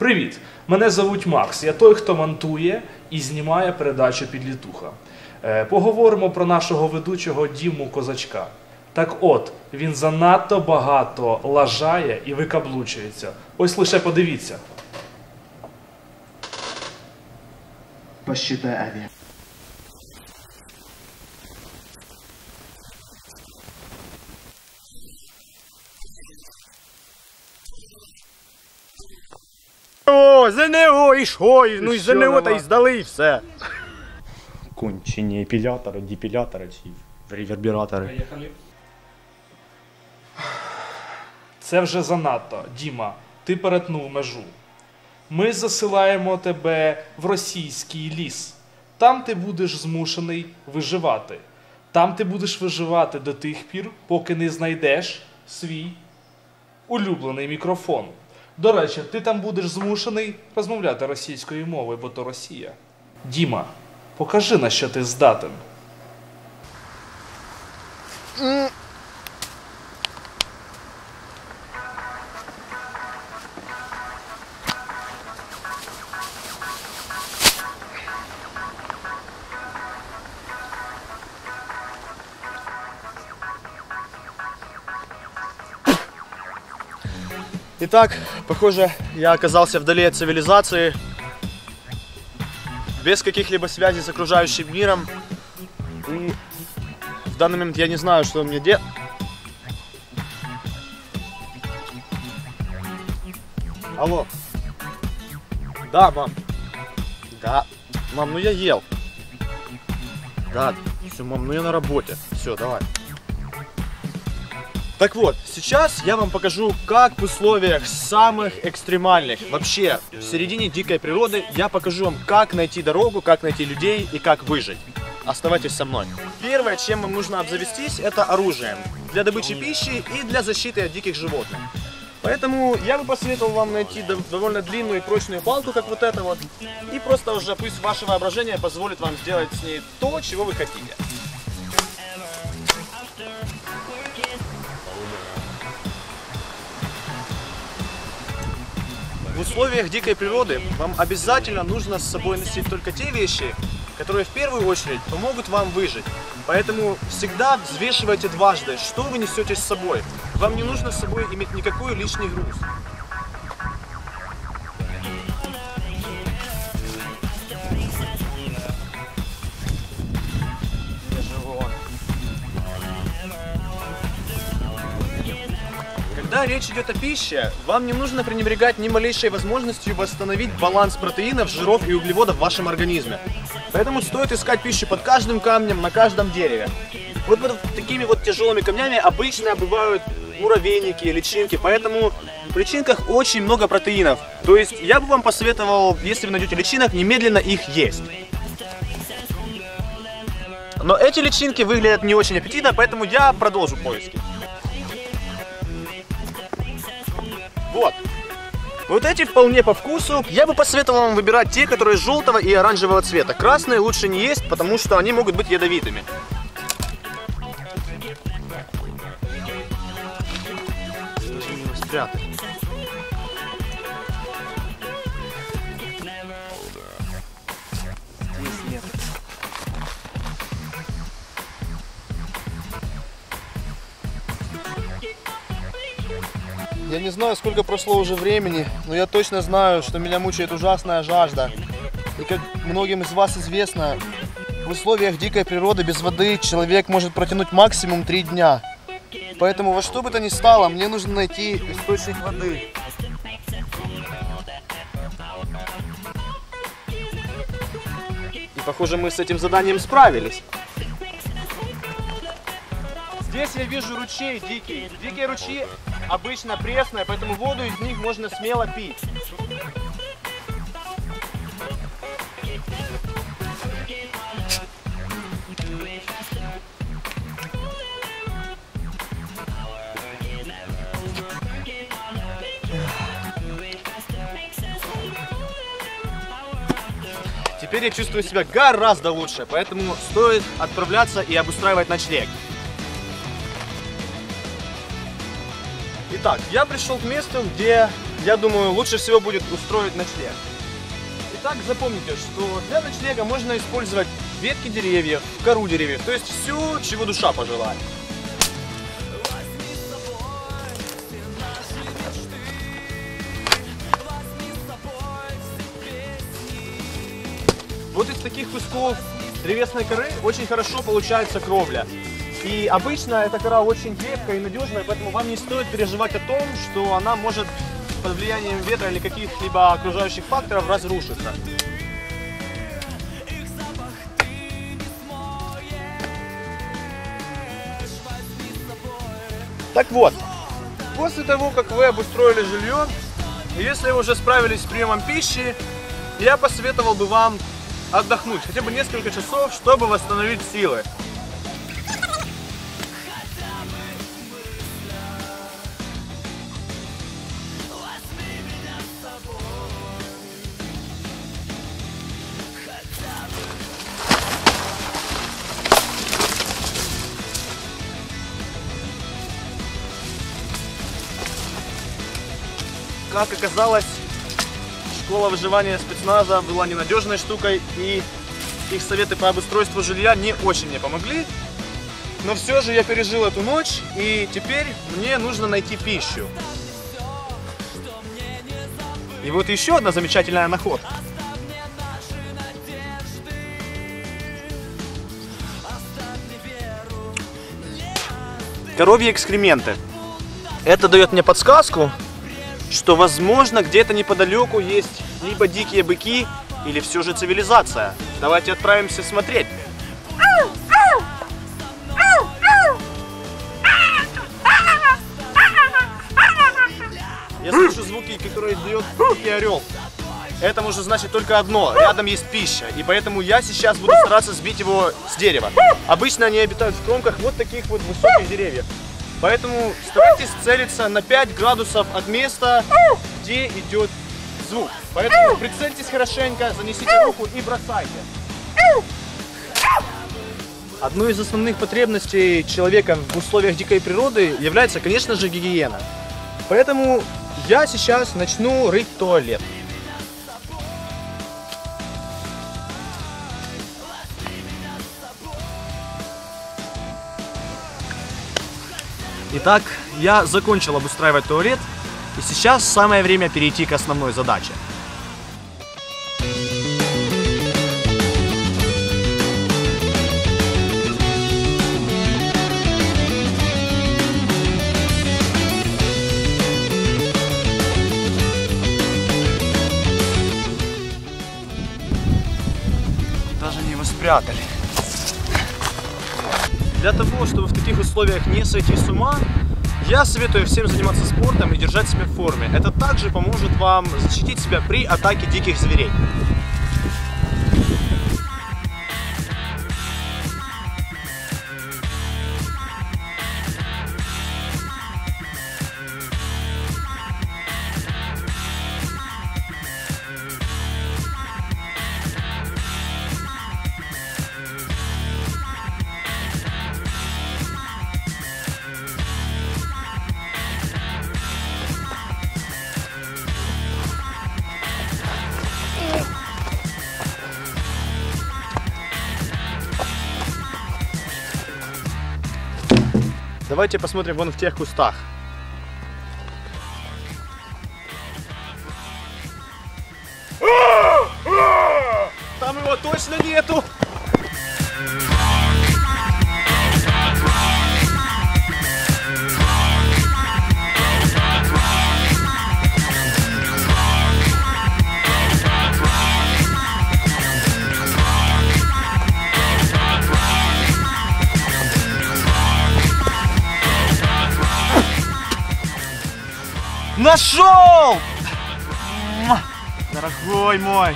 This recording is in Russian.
Привіт! Мене звуть Макс. Я той, хто монтує і знімає передачу Підлітуха. Е, Поговоримо про нашого ведучого Діму Козачка. Так от, він занадто багато лажає і викаблучується. Ось лише подивіться. Посчитай авиа. ЗНО і що? І- Ну і що ЗНО та нема? й здали і все. Кончені епілятори, депілятори чи ревербератори. Це вже занадто. Діма, ти перетнув межу. Ми засилаємо тебе в російський ліс. Там ти будеш змушений виживати. Там ти будеш виживати до тих пір, поки не знайдеш свій улюблений мікрофон. До речі, ти там будеш змушений розмовляти російською мовою, бо то Росія. Діма, покажи на що ти здатен. Итак, похоже, я оказался вдали от цивилизации, без каких-либо связей с окружающим миром. И в данный момент я не знаю, что мне делать. Алло. Да, мам. Да. Мам, ну я ел. Да, все, мам, ну я на работе. Все, давай. Так вот, сейчас я вам покажу, как в условиях самых экстремальных, вообще в середине дикой природы, я покажу вам, как найти дорогу, как найти людей и как выжить. Оставайтесь со мной. Первое, чем вам нужно обзавестись, это оружием. Для добычи пищи и для защиты от диких животных. Поэтому я бы посоветовал вам найти дов- довольно длинную и прочную палку, как вот эта вот. И просто уже пусть ваше воображение позволит вам сделать с ней то, чего вы хотите. В условиях дикой природы вам обязательно нужно с собой носить только те вещи, которые в первую очередь помогут вам выжить. Поэтому всегда взвешивайте дважды, что вы несете с собой. Вам не нужно с собой иметь никакой лишний груз. Когда речь идет о пище, вам не нужно пренебрегать ни малейшей возможностью восстановить баланс протеинов, жиров и углеводов в вашем организме. Поэтому стоит искать пищу под каждым камнем, на каждом дереве. Вот под такими вот тяжелыми камнями обычно бывают муравейники, личинки, поэтому в личинках очень много протеинов. То есть я бы вам посоветовал, если вы найдете личинок, немедленно их есть. Но эти личинки выглядят не очень аппетитно, поэтому я продолжу поиски. Вот. Вот эти вполне по вкусу. Я бы посоветовал вам выбирать те, которые желтого и оранжевого цвета. Красные лучше не есть, потому что они могут быть ядовитыми. Даже не спрятать. Я не знаю, сколько прошло уже времени, но я точно знаю, что меня мучает ужасная жажда. И как многим из вас известно, в условиях дикой природы без воды человек может протянуть максимум три дня. Поэтому во что бы то ни стало, мне нужно найти источник воды. И похоже, мы с этим заданием справились. Здесь я вижу ручей дикий. Дикие ручьи обычно пресные, поэтому воду из них можно смело пить. Теперь я чувствую себя гораздо лучше, поэтому стоит отправляться и обустраивать ночлег. Итак, я пришел к месту, где я думаю, лучше всего будет устроить ночлег. Итак, запомните, что для ночлега можно использовать ветки деревьев, кору деревьев, то есть все, чего душа пожелает. Вот из таких кусков древесной коры очень хорошо получается кровля. И обычно эта кора очень крепкая и надежная, поэтому вам не стоит переживать о том, что она может под влиянием ветра или каких-либо окружающих факторов разрушиться. Так вот, после того, как вы обустроили жилье, если вы уже справились с приемом пищи, я посоветовал бы вам отдохнуть хотя бы несколько часов, чтобы восстановить силы. Как оказалось, школа выживания спецназа была ненадежной штукой, и их советы по обустройству жилья не очень мне помогли. Но все же я пережил эту ночь, и теперь мне нужно найти пищу. И вот еще одна замечательная находка. Коровьи экскременты. Это дает мне подсказку, что возможно где-то неподалеку есть либо дикие быки, или все же цивилизация. Давайте отправимся смотреть. Я слышу звуки, которые издает дикий орел. Это может значить только одно. Рядом есть пища. И поэтому я сейчас буду стараться сбить его с дерева. Обычно они обитают в кромках вот таких вот высоких деревьев. Поэтому старайтесь целиться на 5 градусов от места, где идет звук. Поэтому прицельтесь хорошенько, занесите руку и бросайте. Одной из основных потребностей человека в условиях дикой природы является, конечно же, гигиена. Поэтому я сейчас начну рыть туалет. Итак, я закончил обустраивать туалет, и сейчас самое время перейти к основной задаче. Даже не его спрятали. Для того, чтобы в таких условиях не сойти с ума, я советую всем заниматься спортом и держать себя в форме. Это также поможет вам защитить себя при атаке диких зверей. Давайте посмотрим вон в тех кустах. Там его точно нету! Нашел! Дорогой мой!